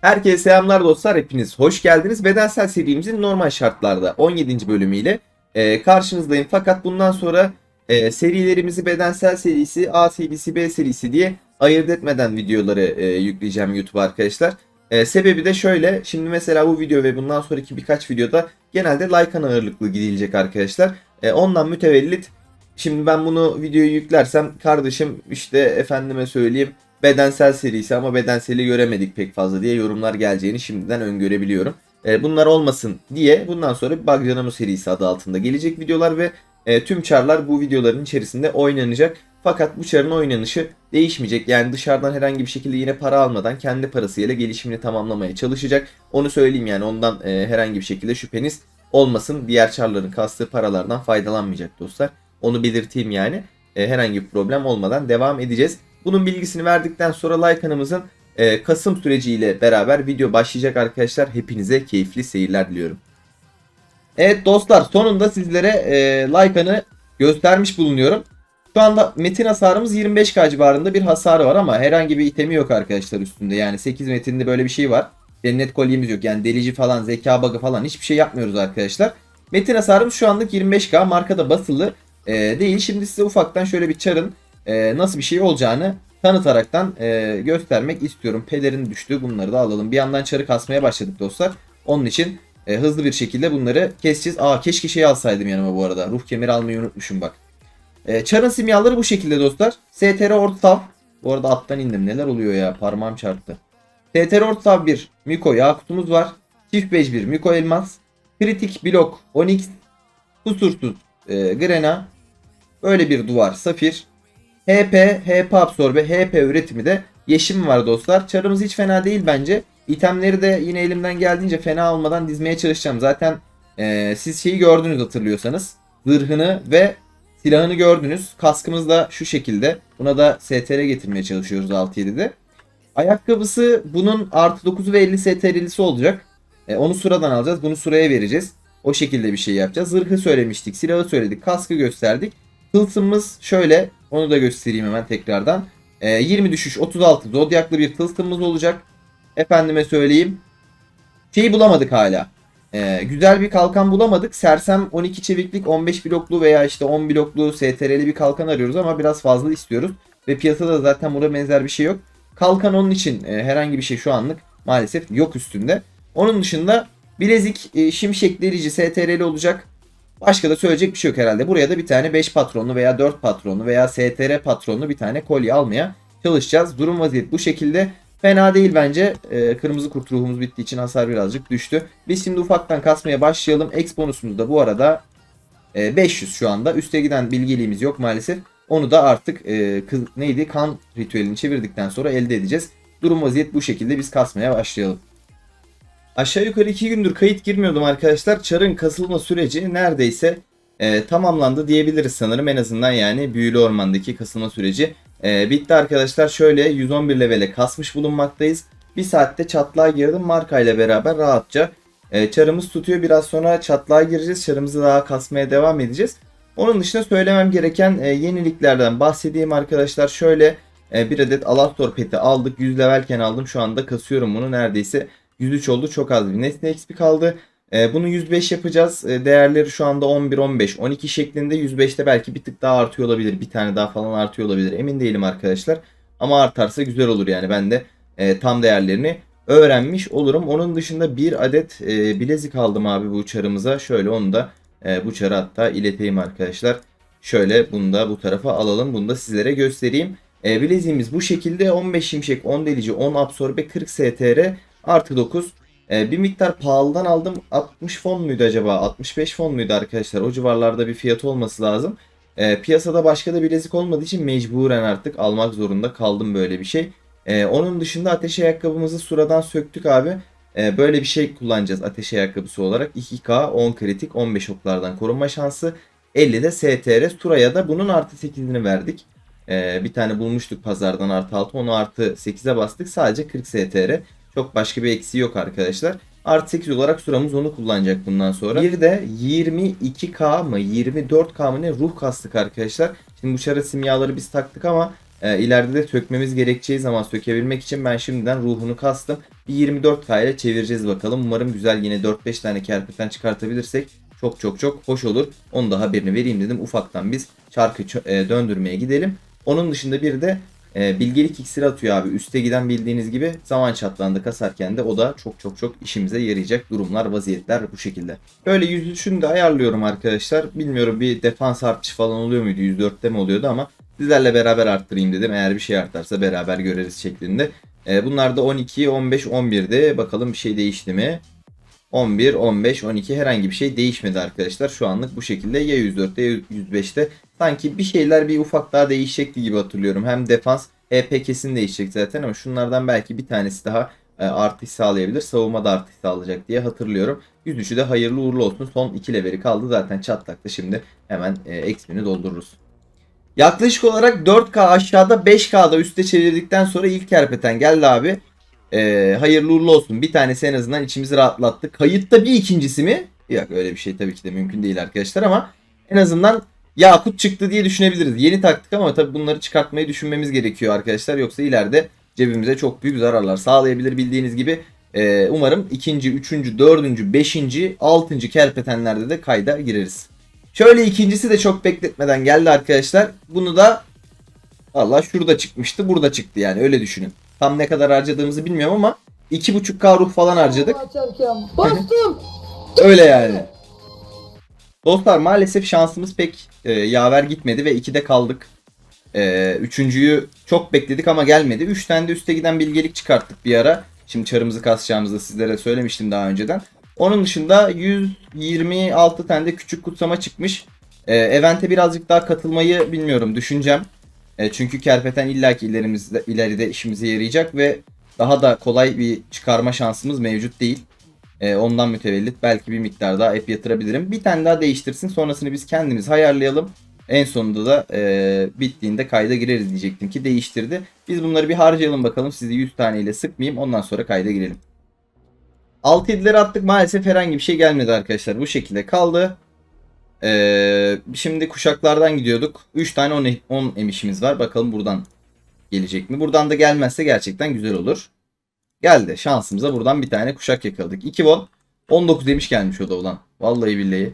Herkese selamlar dostlar hepiniz hoş geldiniz. Bedensel serimizin normal şartlarda 17. bölümüyle e, karşınızdayım. Fakat bundan sonra e, serilerimizi bedensel serisi, A serisi, B serisi diye ayırt etmeden videoları e, yükleyeceğim YouTube'a arkadaşlar. E, sebebi de şöyle. Şimdi mesela bu video ve bundan sonraki birkaç videoda genelde Lycan ağırlıklı gidilecek arkadaşlar. E, ondan mütevellit Şimdi ben bunu videoyu yüklersem kardeşim işte efendime söyleyeyim bedensel serisi ama bedenseli göremedik pek fazla diye yorumlar geleceğini şimdiden öngörebiliyorum. E, bunlar olmasın diye bundan sonra Bagjanamo serisi adı altında gelecek videolar ve e, tüm çarlar bu videoların içerisinde oynanacak. Fakat bu çarın oynanışı değişmeyecek. Yani dışarıdan herhangi bir şekilde yine para almadan kendi parasıyla gelişimini tamamlamaya çalışacak. Onu söyleyeyim yani ondan e, herhangi bir şekilde şüpheniz olmasın. Diğer çarların kastığı paralardan faydalanmayacak dostlar. Onu belirteyim yani. E, herhangi bir problem olmadan devam edeceğiz. Bunun bilgisini verdikten sonra Lycan'ımızın e, Kasım süreciyle beraber video başlayacak arkadaşlar. Hepinize keyifli seyirler diliyorum. Evet dostlar sonunda sizlere e, Lycan'ı göstermiş bulunuyorum. Şu anda metin hasarımız 25k civarında bir hasarı var ama herhangi bir itemi yok arkadaşlar üstünde. Yani 8 metinde böyle bir şey var. Cennet kolyemiz yok. Yani delici falan, zeka bug'ı falan hiçbir şey yapmıyoruz arkadaşlar. Metin hasarımız şu anlık 25k. Markada basılı e, değil. Şimdi size ufaktan şöyle bir çarın e, nasıl bir şey olacağını tanıtaraktan e, göstermek istiyorum. Pelerin düştü. Bunları da alalım. Bir yandan çarı kasmaya başladık dostlar. Onun için e, hızlı bir şekilde bunları keseceğiz. Aa keşke şey alsaydım yanıma bu arada. Ruh kemeri almayı unutmuşum bak. E, çarın simyaları bu şekilde dostlar. STR Ortav. Bu arada attan indim. Neler oluyor ya? Parmağım çarptı. STR Ortav 1. Miko Yakut'umuz var. Çift bej 1. Miko Elmas. Kritik Blok Onyx. Kusursuz e, Grena. Böyle bir duvar. Safir. HP, HP absorbe, HP üretimi de yeşim var dostlar. Çarımız hiç fena değil bence. İtemleri de yine elimden geldiğince fena olmadan dizmeye çalışacağım. Zaten e, siz şeyi gördünüz hatırlıyorsanız. Zırhını ve silahını gördünüz. Kaskımız da şu şekilde. Buna da STR getirmeye çalışıyoruz 6-7'de. Ayakkabısı bunun artı 9 ve 50 STR'lisi olacak. E, onu suradan alacağız. Bunu suraya vereceğiz. O şekilde bir şey yapacağız. Zırhı söylemiştik. Silahı söyledik. Kaskı gösterdik. Tılsımımız şöyle. Onu da göstereyim hemen tekrardan. E, 20 düşüş 36 zodyaklı bir tılsımımız olacak. Efendime söyleyeyim. Şeyi bulamadık hala. E, güzel bir kalkan bulamadık. Sersem 12 çeviklik 15 bloklu veya işte 10 bloklu STR'li bir kalkan arıyoruz ama biraz fazla istiyoruz. Ve piyasada zaten buna benzer bir şey yok. Kalkan onun için e, herhangi bir şey şu anlık maalesef yok üstünde. Onun dışında bilezik e, şimşek delici STR'li olacak. Başka da söyleyecek bir şey yok herhalde. Buraya da bir tane 5 patronlu veya 4 patronlu veya STR patronlu bir tane kolye almaya çalışacağız. Durum vaziyet bu şekilde. Fena değil bence. Ee, kırmızı kurt ruhumuz bittiği için hasar birazcık düştü. Biz şimdi ufaktan kasmaya başlayalım. X bonusumuz da bu arada e, 500 şu anda. Üste giden bilgiliğimiz yok maalesef. Onu da artık e, kız, neydi kan ritüelini çevirdikten sonra elde edeceğiz. Durum vaziyet bu şekilde biz kasmaya başlayalım. Aşağı yukarı 2 gündür kayıt girmiyordum arkadaşlar. Çarın kasılma süreci neredeyse e, tamamlandı diyebiliriz sanırım. En azından yani Büyülü Orman'daki kasılma süreci e, bitti arkadaşlar. Şöyle 111 levele kasmış bulunmaktayız. Bir saatte çatlağa girdim marka ile beraber rahatça. E, çarımız tutuyor. Biraz sonra çatlağa gireceğiz. Çarımızı daha kasmaya devam edeceğiz. Onun dışında söylemem gereken e, yeniliklerden bahsedeyim arkadaşlar. Şöyle e, bir adet Alastor peti aldık. 100 levelken aldım. Şu anda kasıyorum bunu neredeyse. 103 oldu. Çok az bir nesne XP kaldı. E, bunu 105 yapacağız. E, değerleri şu anda 11, 15, 12 şeklinde. 105'te belki bir tık daha artıyor olabilir. Bir tane daha falan artıyor olabilir. Emin değilim arkadaşlar. Ama artarsa güzel olur yani. Ben de e, tam değerlerini öğrenmiş olurum. Onun dışında bir adet e, bilezik aldım abi bu çarımıza. Şöyle onu da e, bu çarı hatta ileteyim arkadaşlar. Şöyle bunu da bu tarafa alalım. Bunu da sizlere göstereyim. E, bileziğimiz bu şekilde 15 şimşek, 10 delici, 10 absorbe, 40 STR artı 9. E, bir miktar pahalıdan aldım. 60 fon muydu acaba? 65 fon muydu arkadaşlar? O civarlarda bir fiyatı olması lazım. E, piyasada başka da bilezik olmadığı için mecburen artık almak zorunda kaldım böyle bir şey. E, onun dışında ateş ayakkabımızı suradan söktük abi. E, böyle bir şey kullanacağız ateş ayakkabısı olarak. 2K 10 kritik 15 oklardan korunma şansı. 50 de STR. Suraya da bunun artı 8'ini verdik. E, bir tane bulmuştuk pazardan artı 6. Onu artı 8'e bastık. Sadece 40 STR. Çok başka bir eksiği yok arkadaşlar. Artı 8 olarak suramız onu kullanacak bundan sonra. Bir de 22K mı 24K mı ne ruh kastık arkadaşlar. Şimdi bu çara simyaları biz taktık ama e, ileride de sökmemiz gerekeceği zaman sökebilmek için ben şimdiden ruhunu kastım. Bir 24K ile çevireceğiz bakalım. Umarım güzel yine 4-5 tane kerpeten çıkartabilirsek çok çok çok hoş olur. Onu da haberini vereyim dedim. Ufaktan biz çarkı e, döndürmeye gidelim. Onun dışında bir de e, bilgelik iksiri atıyor abi. Üste giden bildiğiniz gibi zaman çatlağında kasarken de o da çok çok çok işimize yarayacak durumlar, vaziyetler bu şekilde. Böyle yüzüşünü de ayarlıyorum arkadaşlar. Bilmiyorum bir defans artışı falan oluyor muydu? 104'te mi oluyordu ama sizlerle beraber arttırayım dedim. Eğer bir şey artarsa beraber göreriz şeklinde. E, bunlar da 12, 15, 11'de. Bakalım bir şey değişti mi? 11, 15, 12 herhangi bir şey değişmedi arkadaşlar. Şu anlık bu şekilde ya 104'te ya 105'te. Sanki bir şeyler bir ufak daha değişecekti gibi hatırlıyorum. Hem defans EP kesin değişecek zaten ama şunlardan belki bir tanesi daha e, artış sağlayabilir. Savunma da artış sağlayacak diye hatırlıyorum. 103'ü de hayırlı uğurlu olsun. Son 2 leveri kaldı zaten çatlakta şimdi hemen e, expini doldururuz. Yaklaşık olarak 4K aşağıda 5K'da üste çevirdikten sonra ilk kerpeten geldi abi. Ee, hayırlı uğurlu olsun. Bir tanesi en azından içimizi rahatlattı. Kayıtta bir ikincisi mi? Yok öyle bir şey tabii ki de mümkün değil arkadaşlar ama en azından Yakut çıktı diye düşünebiliriz. Yeni taktik ama tabii bunları çıkartmayı düşünmemiz gerekiyor arkadaşlar. Yoksa ileride cebimize çok büyük zararlar sağlayabilir bildiğiniz gibi. Ee, umarım ikinci, üçüncü, dördüncü, beşinci, altıncı kerpetenlerde de kayda gireriz. Şöyle ikincisi de çok bekletmeden geldi arkadaşlar. Bunu da Allah şurada çıkmıştı. Burada çıktı yani öyle düşünün. Tam ne kadar harcadığımızı bilmiyorum ama 2.5K ruh falan harcadık. Açarken bastım. Öyle yani. Dostlar maalesef şansımız pek e, yaver gitmedi ve 2'de kaldık. E, üçüncüyü çok bekledik ama gelmedi. 3 tane de üste giden bilgelik çıkarttık bir ara. Şimdi çarımızı kasacağımızı sizlere söylemiştim daha önceden. Onun dışında 126 tane de küçük kutsama çıkmış. E, event'e birazcık daha katılmayı bilmiyorum düşüneceğim. E, çünkü kerpeten illaki ilerimizde, ileride işimize yarayacak ve daha da kolay bir çıkarma şansımız mevcut değil. E, ondan mütevellit belki bir miktar daha app yatırabilirim. Bir tane daha değiştirsin sonrasını biz kendimiz ayarlayalım. En sonunda da e, bittiğinde kayda gireriz diyecektim ki değiştirdi. Biz bunları bir harcayalım bakalım sizi 100 taneyle sıkmayayım ondan sonra kayda girelim. 6 7'leri attık maalesef herhangi bir şey gelmedi arkadaşlar. Bu şekilde kaldı. Ee, şimdi kuşaklardan gidiyorduk. 3 tane 10, 10 emişimiz var. Bakalım buradan gelecek mi? Buradan da gelmezse gerçekten güzel olur. Geldi. Şansımıza buradan bir tane kuşak yakaladık. 2 won 19 demiş gelmiş o da ulan. Vallahi billahi.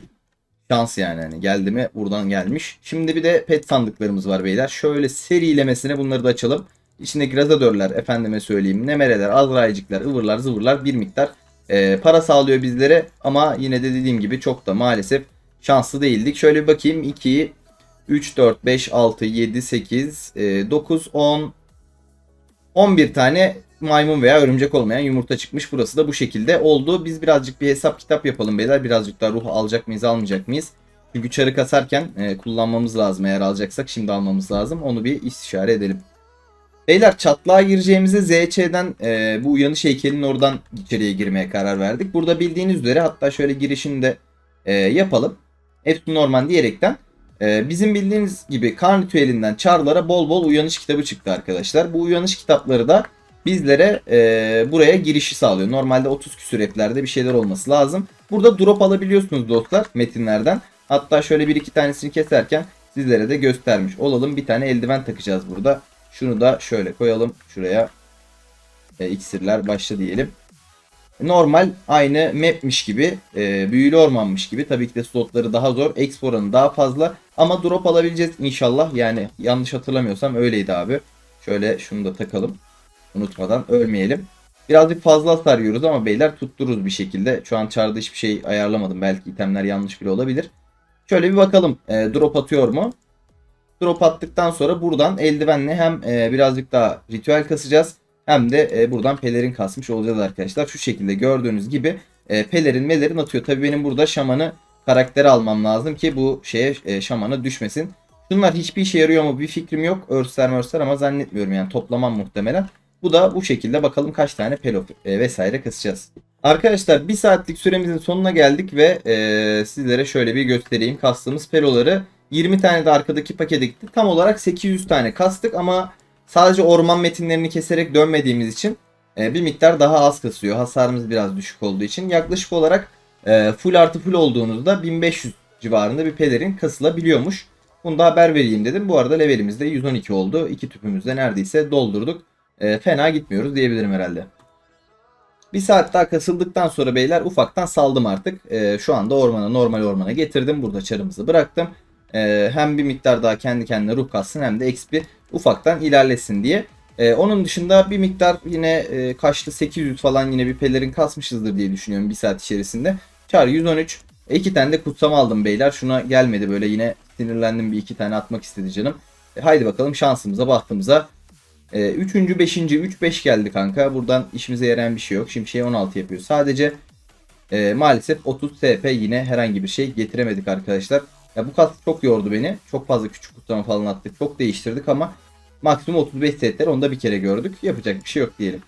Şans yani hani geldi mi buradan gelmiş. Şimdi bir de pet sandıklarımız var beyler. Şöyle serilemesine bunları da açalım. İçindeki razadörler efendime söyleyeyim. Nemereler, azrailcikler, ıvırlar, zıvırlar bir miktar e, para sağlıyor bizlere. Ama yine de dediğim gibi çok da maalesef şanslı değildik. Şöyle bir bakayım. 2, 3, 4, 5, 6, 7, 8, e, 9, 10, 11 tane maymun veya örümcek olmayan yumurta çıkmış. Burası da bu şekilde oldu. Biz birazcık bir hesap kitap yapalım beyler. Birazcık daha ruh alacak mıyız almayacak mıyız? Çünkü çarı kasarken e, kullanmamız lazım. Eğer alacaksak şimdi almamız lazım. Onu bir istişare edelim. Beyler çatlağa gireceğimize ZC'den e, bu uyanış heykelinin oradan içeriye girmeye karar verdik. Burada bildiğiniz üzere hatta şöyle girişini de e, yapalım. Hepsi normal diyerekten. e, bizim bildiğiniz gibi kan ritüelinden çarlara bol bol uyanış kitabı çıktı arkadaşlar. Bu uyanış kitapları da bizlere e, buraya girişi sağlıyor. Normalde 30 küsür eplerde bir şeyler olması lazım. Burada drop alabiliyorsunuz dostlar metinlerden. Hatta şöyle bir iki tanesini keserken sizlere de göstermiş olalım. Bir tane eldiven takacağız burada. Şunu da şöyle koyalım şuraya. E, iksirler başla diyelim. Normal aynı mapmiş gibi, e, büyülü ormanmış gibi. Tabii ki de slotları daha zor, exp oranı daha fazla. Ama drop alabileceğiz inşallah. Yani yanlış hatırlamıyorsam öyleydi abi. Şöyle şunu da takalım. Unutmadan ölmeyelim. Birazcık fazla hasar yiyoruz ama beyler tuttururuz bir şekilde. Şu an çarda hiçbir şey ayarlamadım. Belki itemler yanlış bile olabilir. Şöyle bir bakalım e, drop atıyor mu? Drop attıktan sonra buradan eldivenle hem e, birazcık daha ritüel kasacağız. Hem de e, buradan pelerin kasmış olacağız arkadaşlar. Şu şekilde gördüğünüz gibi e, pelerin melerin atıyor. Tabii benim burada şamanı karakteri almam lazım ki bu şeye e, şamana düşmesin. Bunlar hiçbir işe yarıyor mu bir fikrim yok. Örser mörser ama zannetmiyorum yani toplamam muhtemelen. Bu da bu şekilde bakalım kaç tane pelo vesaire kasacağız. Arkadaşlar bir saatlik süremizin sonuna geldik ve e, sizlere şöyle bir göstereyim. Kastığımız peloları 20 tane de arkadaki pakete gitti. Tam olarak 800 tane kastık ama sadece orman metinlerini keserek dönmediğimiz için e, bir miktar daha az kasıyor. Hasarımız biraz düşük olduğu için. Yaklaşık olarak e, full artı full olduğunuzda 1500 civarında bir pelerin kasılabiliyormuş. Bunu da haber vereyim dedim. Bu arada levelimiz de 112 oldu. İki tüpümüzde neredeyse doldurduk. E, fena gitmiyoruz diyebilirim herhalde. Bir saat daha kasıldıktan sonra beyler ufaktan saldım artık. E, şu anda ormana normal ormana getirdim. Burada çarımızı bıraktım. E, hem bir miktar daha kendi kendine ruh kassın hem de XP ufaktan ilerlesin diye. E, onun dışında bir miktar yine e, kaçlı 800 falan yine bir pelerin kasmışızdır diye düşünüyorum bir saat içerisinde. Çar 113. E, iki tane de kutsam aldım beyler. Şuna gelmedi böyle yine sinirlendim bir iki tane atmak istedi canım. E, haydi bakalım şansımıza bahtımıza. E, üçüncü, beşinci, 3-5 geldi kanka. Buradan işimize yarayan bir şey yok. Şimdi şey 16 yapıyor. Sadece e, maalesef 30 SP yine herhangi bir şey getiremedik arkadaşlar. Ya bu kas çok yordu beni. Çok fazla küçük kutlama falan attık. Çok değiştirdik ama maksimum 35 setler onu da bir kere gördük. Yapacak bir şey yok diyelim.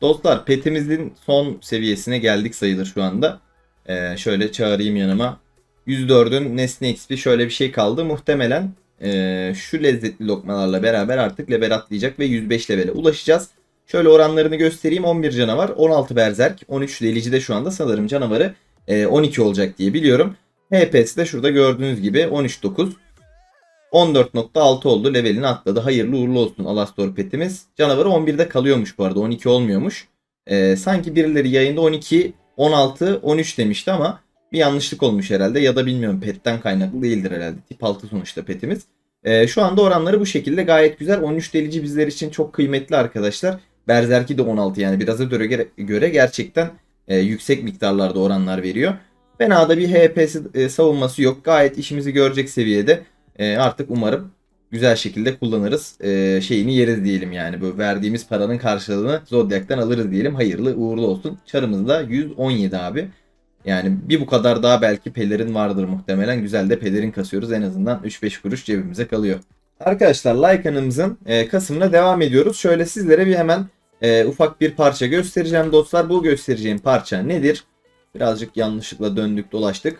Dostlar petimizin son seviyesine geldik sayılır şu anda. Ee, şöyle çağırayım yanıma. 104'ün Nesne XP şöyle bir şey kaldı. Muhtemelen ee, şu lezzetli lokmalarla beraber artık level atlayacak ve 105 levele ulaşacağız. Şöyle oranlarını göstereyim. 11 canavar, 16 berzerk, 13 delici de şu anda sanırım canavarı ee, 12 olacak diye biliyorum. HP'si de şurada gördüğünüz gibi 13.9. 14.6 oldu. Levelini atladı. Hayırlı uğurlu olsun Alastor petimiz. Canavarı 11'de kalıyormuş bu arada. 12 olmuyormuş. Ee, sanki birileri yayında 12, 16, 13 demişti ama bir yanlışlık olmuş herhalde. Ya da bilmiyorum petten kaynaklı değildir herhalde. Tip 6 sonuçta petimiz. Ee, şu anda oranları bu şekilde gayet güzel. 13 delici bizler için çok kıymetli arkadaşlar. Berzerki de 16 yani biraz da göre, göre gerçekten e, yüksek miktarlarda oranlar veriyor. Fena da bir HP'si e, savunması yok. Gayet işimizi görecek seviyede. E, artık umarım güzel şekilde kullanırız. E, şeyini yeriz diyelim yani. Bu verdiğimiz paranın karşılığını Zodiac'tan alırız diyelim. Hayırlı uğurlu olsun. Çarımız da 117 abi. Yani bir bu kadar daha belki pelerin vardır muhtemelen. Güzel de pelerin kasıyoruz. En azından 3-5 kuruş cebimize kalıyor. Arkadaşlar Lycan'ımızın e, kasımına devam ediyoruz. Şöyle sizlere bir hemen e, ufak bir parça göstereceğim dostlar. Bu göstereceğim parça nedir? Birazcık yanlışlıkla döndük dolaştık.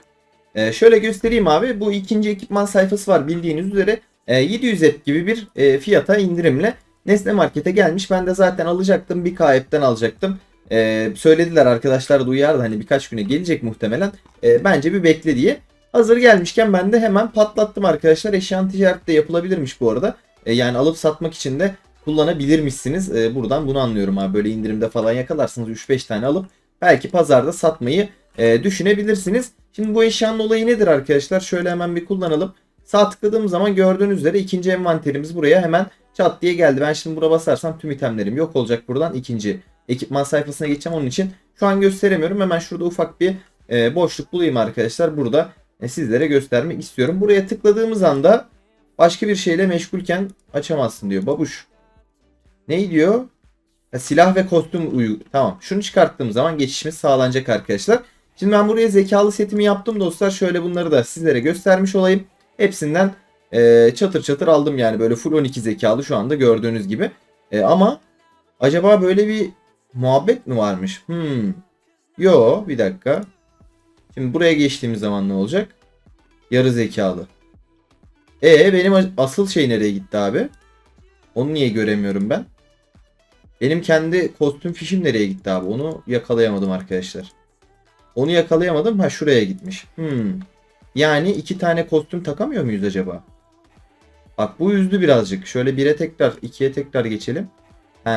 Ee, şöyle göstereyim abi. Bu ikinci ekipman sayfası var bildiğiniz üzere. Ee, 700 EP gibi bir e, fiyata indirimle Nesne Market'e gelmiş. Ben de zaten alacaktım. Bir KF'den alacaktım. Ee, söylediler arkadaşlar da uyardı. Hani birkaç güne gelecek muhtemelen. Ee, bence bir bekle diye. Hazır gelmişken ben de hemen patlattım arkadaşlar. Eşyan ticaret de yapılabilirmiş bu arada. Ee, yani alıp satmak için de kullanabilirmişsiniz. Ee, buradan bunu anlıyorum abi. Böyle indirimde falan yakalarsınız 3-5 tane alıp belki pazarda satmayı e, düşünebilirsiniz. Şimdi bu eşyanın olayı nedir arkadaşlar? Şöyle hemen bir kullanalım. Sağ tıkladığım zaman gördüğünüz üzere ikinci envanterimiz buraya hemen çat diye geldi. Ben şimdi buna basarsam tüm itemlerim yok olacak buradan. ikinci ekipman sayfasına geçeceğim onun için. Şu an gösteremiyorum. Hemen şurada ufak bir e, boşluk bulayım arkadaşlar. Burada e, sizlere göstermek istiyorum. Buraya tıkladığımız anda başka bir şeyle meşgulken açamazsın diyor. Babuş. Ne diyor? Silah ve kostüm uyu. Tamam. Şunu çıkarttığım zaman geçişimiz sağlanacak arkadaşlar. Şimdi ben buraya zekalı setimi yaptım dostlar. Şöyle bunları da sizlere göstermiş olayım. Hepsinden e, çatır çatır aldım yani böyle full 12 zekalı şu anda gördüğünüz gibi. E, ama acaba böyle bir muhabbet mi varmış? Hmm. Yo bir dakika. Şimdi buraya geçtiğimiz zaman ne olacak? Yarı zekalı. E benim asıl şey nereye gitti abi? Onu niye göremiyorum ben? Benim kendi kostüm fişim nereye gitti abi? Onu yakalayamadım arkadaşlar. Onu yakalayamadım. Ha şuraya gitmiş. Hmm. Yani iki tane kostüm takamıyor muyuz acaba? Bak bu yüzdü birazcık. Şöyle bire tekrar, ikiye tekrar geçelim. Ha,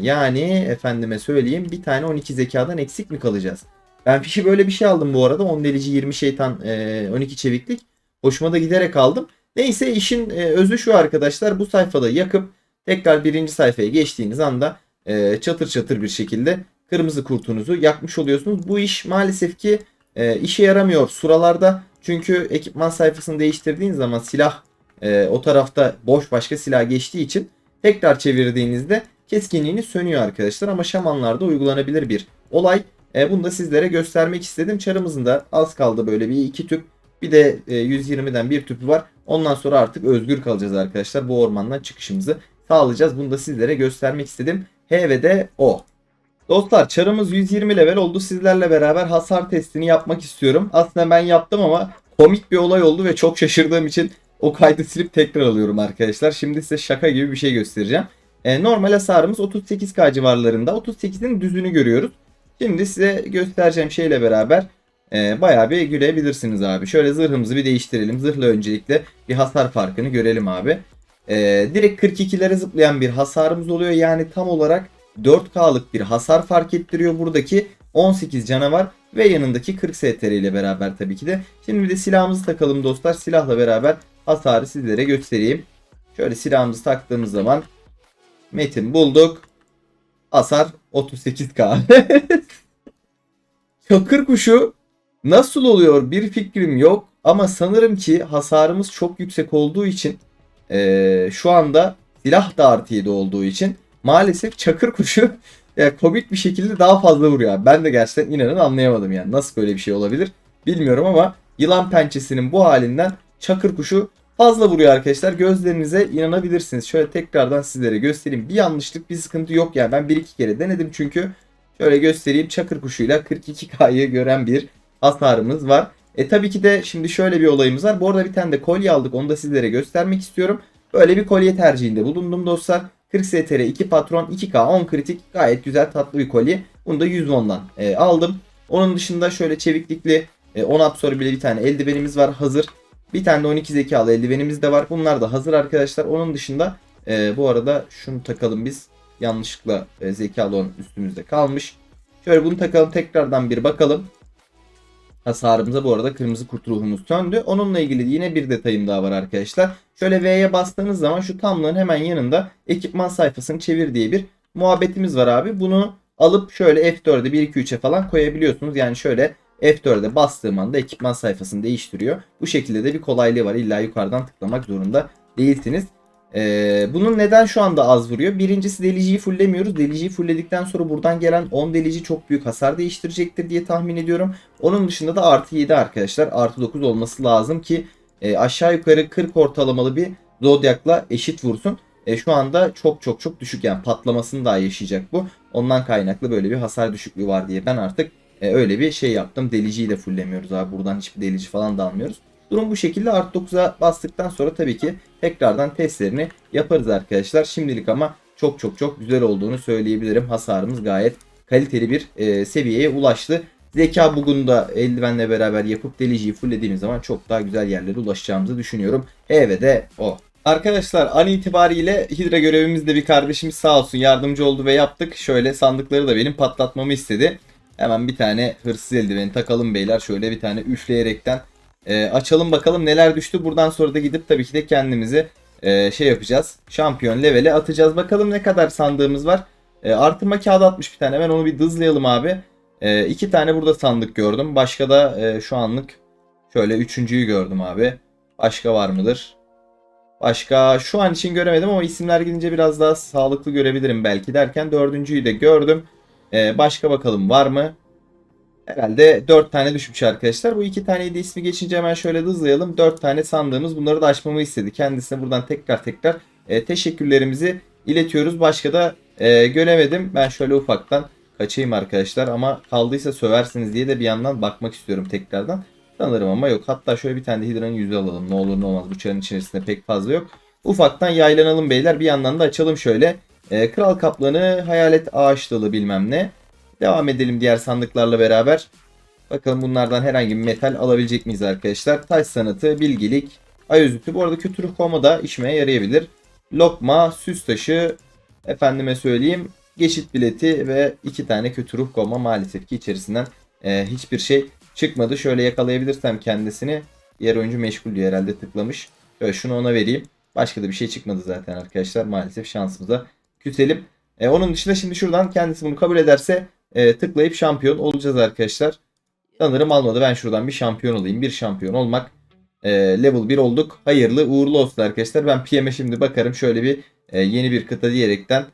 yani efendime söyleyeyim bir tane 12 zekadan eksik mi kalacağız? Ben fişi böyle bir şey aldım bu arada. 10 delici 20 şeytan e, 12 çeviklik. Hoşuma da giderek aldım. Neyse işin e, özü şu arkadaşlar. Bu sayfada yakıp tekrar birinci sayfaya geçtiğiniz anda e, çatır çatır bir şekilde kırmızı kurtunuzu yakmış oluyorsunuz. Bu iş maalesef ki e, işe yaramıyor suralarda. Çünkü ekipman sayfasını değiştirdiğiniz zaman silah e, o tarafta boş başka silah geçtiği için tekrar çevirdiğinizde keskinliğini sönüyor arkadaşlar. Ama şamanlarda uygulanabilir bir olay. E, bunu da sizlere göstermek istedim. Çarımızın da az kaldı böyle bir iki tüp. Bir de e, 120'den bir tüpü var. Ondan sonra artık özgür kalacağız arkadaşlar. Bu ormandan çıkışımızı sağlayacağız. Bunu da sizlere göstermek istedim. H ve de O. Dostlar çarımız 120 level oldu. Sizlerle beraber hasar testini yapmak istiyorum. Aslında ben yaptım ama komik bir olay oldu ve çok şaşırdığım için o kaydı silip tekrar alıyorum arkadaşlar. Şimdi size şaka gibi bir şey göstereceğim. E, normal hasarımız 38k civarlarında. 38'in düzünü görüyoruz. Şimdi size göstereceğim şeyle beraber e, bayağı bir gülebilirsiniz abi. Şöyle zırhımızı bir değiştirelim. Zırhla öncelikle bir hasar farkını görelim abi. E, direkt 42'lere zıplayan bir hasarımız oluyor. Yani tam olarak 4K'lık bir hasar fark ettiriyor buradaki 18 canavar ve yanındaki 40 STR ile beraber tabii ki de. Şimdi bir de silahımızı takalım dostlar. Silahla beraber hasarı sizlere göstereyim. Şöyle silahımızı taktığımız zaman metin bulduk. Hasar 38k. Çakır kuşu nasıl oluyor bir fikrim yok ama sanırım ki hasarımız çok yüksek olduğu için eee, şu anda silah da artı 7 olduğu için maalesef çakır kuşu ya, komik bir şekilde daha fazla vuruyor. Ben de gerçekten inanın anlayamadım yani nasıl böyle bir şey olabilir bilmiyorum ama yılan pençesinin bu halinden çakır kuşu fazla vuruyor arkadaşlar. Gözlerinize inanabilirsiniz. Şöyle tekrardan sizlere göstereyim. Bir yanlışlık bir sıkıntı yok yani. Ben bir iki kere denedim çünkü. Şöyle göstereyim. Çakır kuşuyla 42K'yı gören bir hasarımız var. E tabii ki de şimdi şöyle bir olayımız var. Bu arada bir tane de kolye aldık. Onu da sizlere göstermek istiyorum. Böyle bir kolye tercihinde bulundum dostlar. 40 STR 2 patron 2K 10 kritik gayet güzel tatlı bir kolye. Bunu da 110'dan e, aldım. Onun dışında şöyle çeviklikli e, 10 absorbili bir tane eldivenimiz var hazır. Bir tane de 12 zekalı eldivenimiz de var. Bunlar da hazır arkadaşlar. Onun dışında e, bu arada şunu takalım biz. Yanlışlıkla e, zekalı olan üstümüzde kalmış. Şöyle bunu takalım tekrardan bir bakalım. Hasarımıza bu arada kırmızı kurt ruhumuz söndü. Onunla ilgili yine bir detayım daha var arkadaşlar. Şöyle V'ye bastığınız zaman şu tamlığın hemen yanında ekipman sayfasını çevir diye bir muhabbetimiz var abi. Bunu alıp şöyle F4'e 1 2 3'e falan koyabiliyorsunuz. Yani şöyle F4'e bastığım anda ekipman sayfasını değiştiriyor. Bu şekilde de bir kolaylığı var. İlla yukarıdan tıklamak zorunda değilsiniz. Ee, bunun neden şu anda az vuruyor? Birincisi deliciyi fulllemiyoruz. Deliciyi fullledikten sonra buradan gelen 10 delici çok büyük hasar değiştirecektir diye tahmin ediyorum. Onun dışında da artı 7 arkadaşlar. Artı 9 olması lazım ki e, aşağı yukarı 40 ortalamalı bir Zodiac'la eşit vursun. E, şu anda çok çok çok düşük yani patlamasını daha yaşayacak bu. Ondan kaynaklı böyle bir hasar düşüklüğü var diye ben artık e, öyle bir şey yaptım. Deliciyi de fulllemiyoruz abi. Buradan hiçbir delici falan da almıyoruz. Durum bu şekilde artı 9'a bastıktan sonra tabii ki tekrardan testlerini yaparız arkadaşlar. Şimdilik ama çok çok çok güzel olduğunu söyleyebilirim. Hasarımız gayet kaliteli bir e, seviyeye ulaştı. Zeka bugunu da eldivenle beraber yapıp deliciyi fulllediğimiz zaman çok daha güzel yerlere ulaşacağımızı düşünüyorum. E de o. Arkadaşlar an itibariyle Hidra görevimizde bir kardeşimiz sağ olsun yardımcı oldu ve yaptık. Şöyle sandıkları da benim patlatmamı istedi. Hemen bir tane hırsız eldiveni takalım beyler. Şöyle bir tane üfleyerekten e, açalım bakalım neler düştü. Buradan sonra da gidip tabii ki de kendimizi e, şey yapacağız. Şampiyon levele atacağız. Bakalım ne kadar sandığımız var. E, artırma kağıdı atmış bir tane. Ben onu bir dızlayalım abi. E, iki tane burada sandık gördüm. Başka da e, şu anlık şöyle üçüncüyü gördüm abi. Başka var mıdır? Başka şu an için göremedim ama isimler gidince biraz daha sağlıklı görebilirim belki derken dördüncüyü de gördüm. E, başka bakalım var mı? Herhalde 4 tane düşmüş arkadaşlar. Bu iki taneyi de ismi geçince hemen şöyle hızlayalım. 4 tane sandığımız bunları da açmamı istedi. Kendisine buradan tekrar tekrar e, teşekkürlerimizi iletiyoruz. Başka da e, göremedim. Ben şöyle ufaktan kaçayım arkadaşlar ama kaldıysa söversiniz diye de bir yandan bakmak istiyorum tekrardan. Sanırım ama yok. Hatta şöyle bir tane de hidranın yüzü alalım. Ne olur ne olmaz. Bu çarın içerisinde pek fazla yok. Ufaktan yaylanalım beyler. Bir yandan da açalım şöyle. E, Kral Kaplanı, Hayalet Ağaç Dalı bilmem ne. Devam edelim diğer sandıklarla beraber. Bakalım bunlardan herhangi bir metal alabilecek miyiz arkadaşlar? Taş sanatı, bilgilik, ayözütü. Bu arada kötü ruh da işime yarayabilir. Lokma, süs taşı, efendime söyleyeyim geçit bileti ve iki tane kötü ruh koma maalesef ki içerisinden e, hiçbir şey çıkmadı. Şöyle yakalayabilirsem kendisini. Diğer oyuncu meşgul diyor herhalde tıklamış. Şöyle şunu ona vereyim. Başka da bir şey çıkmadı zaten arkadaşlar. Maalesef şansımıza küselim. E, onun dışında şimdi şuradan kendisi bunu kabul ederse e, tıklayıp şampiyon olacağız arkadaşlar. Sanırım almadı. Ben şuradan bir şampiyon olayım. Bir şampiyon olmak. e, level 1 olduk. Hayırlı uğurlu olsun arkadaşlar. Ben PM'e şimdi bakarım. Şöyle bir e, yeni bir kıta diyerekten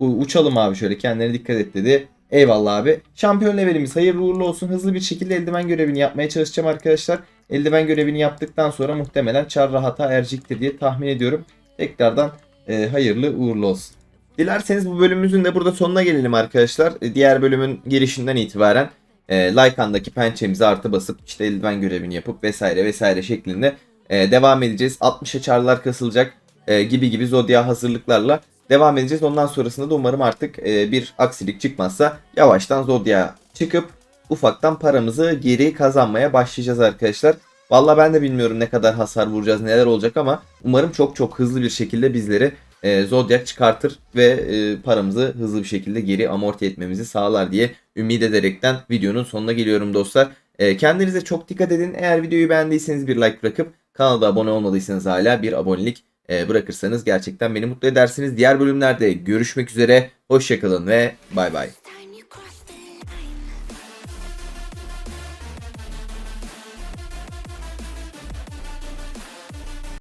uçalım abi şöyle. Kendine dikkat et dedi. Eyvallah abi. Şampiyon levelimiz hayırlı uğurlu olsun. Hızlı bir şekilde eldiven görevini yapmaya çalışacağım arkadaşlar. Eldiven görevini yaptıktan sonra muhtemelen çar rahata erecektir diye tahmin ediyorum. Tekrardan e, hayırlı uğurlu olsun. Dilerseniz bu bölümümüzün de burada sonuna gelelim arkadaşlar. E, Diğer bölümün girişinden itibaren e, Lycan'daki pençemize artı basıp işte eldiven görevini yapıp vesaire vesaire şeklinde e, devam edeceğiz. 60'a çarlar kasılacak e, gibi gibi Zodiac hazırlıklarla devam edeceğiz. Ondan sonrasında da umarım artık e, bir aksilik çıkmazsa yavaştan Zodiac'a çıkıp ufaktan paramızı geri kazanmaya başlayacağız arkadaşlar. Valla ben de bilmiyorum ne kadar hasar vuracağız neler olacak ama umarım çok çok hızlı bir şekilde bizleri e, Zodiac çıkartır ve e, paramızı hızlı bir şekilde geri amorti etmemizi sağlar diye ümit ederekten videonun sonuna geliyorum dostlar. E, kendinize çok dikkat edin. Eğer videoyu beğendiyseniz bir like bırakıp kanala abone olmadıysanız hala bir abonelik e, bırakırsanız gerçekten beni mutlu edersiniz. Diğer bölümlerde görüşmek üzere. Hoşçakalın ve bay bay.